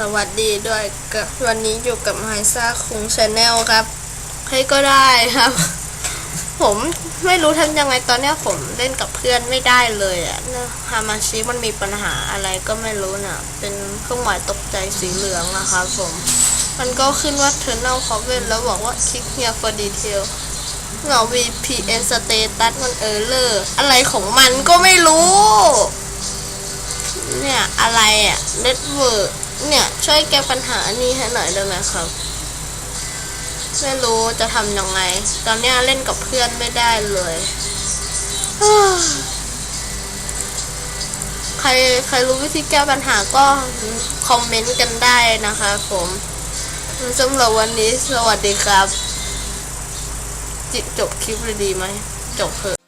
สวัสดีด้วยกับวันนี้อยู่กับไฮซ่าคุงชาแนลครับใครก็ได้ครับ ผมไม่รู้ทำยังไงตอนนี้ผมเล่นกับเพื่อนไม่ได้เลยอะนะฮามาชิมันมีปัญหาอะไรก็ไม่รู้นะเป็นเครื่องหมายตกใจสีเหลืองนะครับผม มันก็ขึ้นว่า Eternal c o v e n แล้วบอกว่า click here for detail เหงา VPN status มันเออเลอร์อะไรของมันก็ไม่รู้ เนี่ยอะไรอะเช่วยแก้ปัญหานี้ให้หน่อยได้ไหมครับ ไม่รู้จะทำยังไง ตอนเนี้ยเล่นกับเพื่อนไม่ได้เลย ใครใครรู้วิธีแก้ปัญหาก็คอมเมนต์กันได้นะคะผมสำหรับวันนี้สวัสดีครับจิจบคลิปเลยดีไหม จบเถอะ